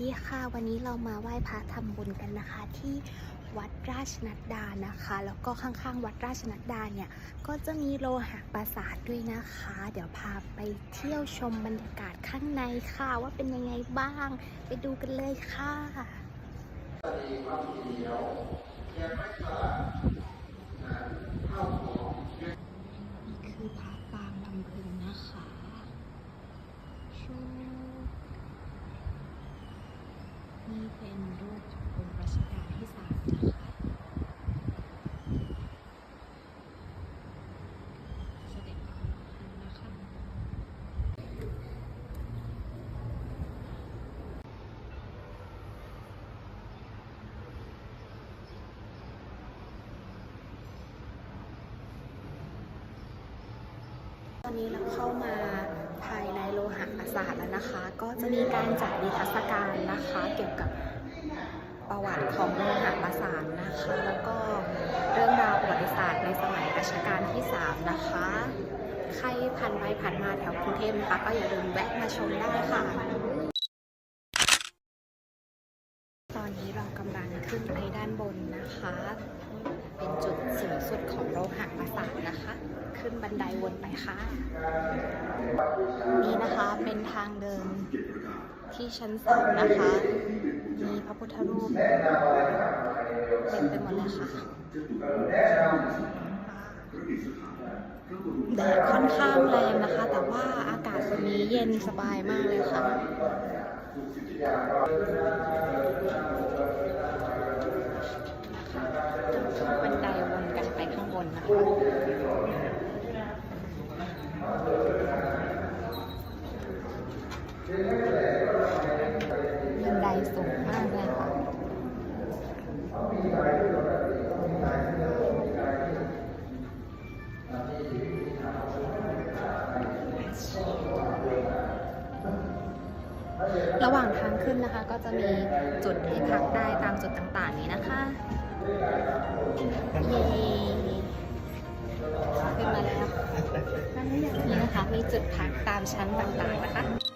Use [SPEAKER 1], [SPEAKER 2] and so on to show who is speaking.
[SPEAKER 1] ดีค่ะวันนี้เรามาไหว้พระทำบุญกันนะคะ ที่วัดราชนัดดานะคะ แล้วก็ข้างๆ วัดราชนัดดาเนี่ยก็จะมีโลหะปราสาทด้วยนะคะ เดี๋ยวพาไปเที่ยวชมบรรยากาศข้างในค่ะ ว่าเป็นยังไงบ้าง ไปดูกันเลยค่ะ นี่คือพระปางลำพึงนะคะชู นี่เป็นรูปองค์รัชกาลที่สามนะคะเสด็จมาลำพึงนะคะตอนนี้เราเข้ามาภายในโลหะปราสาทแล้วนะคะ ก็จะมีการจัดนิทรรศการนะคะ เกี่ยวกับ ประวัติของโลหะปราสาทนะคะ แล้วก็เรื่องราวประวัติศาสตร์ในสมัยรัชกาลที่ 3 นะคะ ใครผ่านไปผ่านมาแถวกรุงเทพนะคะ ก็อย่าลืมแวะมาชมได้ค่ะ ตอนนี้เรากำลังขึ้นไปด้านบนนะคะ เป็นจุดสูงสุดของโลหะปราสาทนะคะ ขึ้นบันไดวนไปค่ะ นี่นะคะเป็นทางเดินที่ชั้นสามนะคะ มีพระพุทธรูปเต็มไปหมดเลยค่ะแดดค่อนข้างแรงนะคะ แต่ว่าอากาศวันนี้เย็นสบายมากเลยค่ะขึ้นบันไดวนกันไปข้างบนนะคะบั ระหว่างทางขึ้นนะคะ ก็จะมีจุดให้พักได้ตามจุดต่างๆนี้นะคะเย้ขึ้นมาแล้วนี่นะคะมีจุดพักตามชั้นต่างๆนะคะ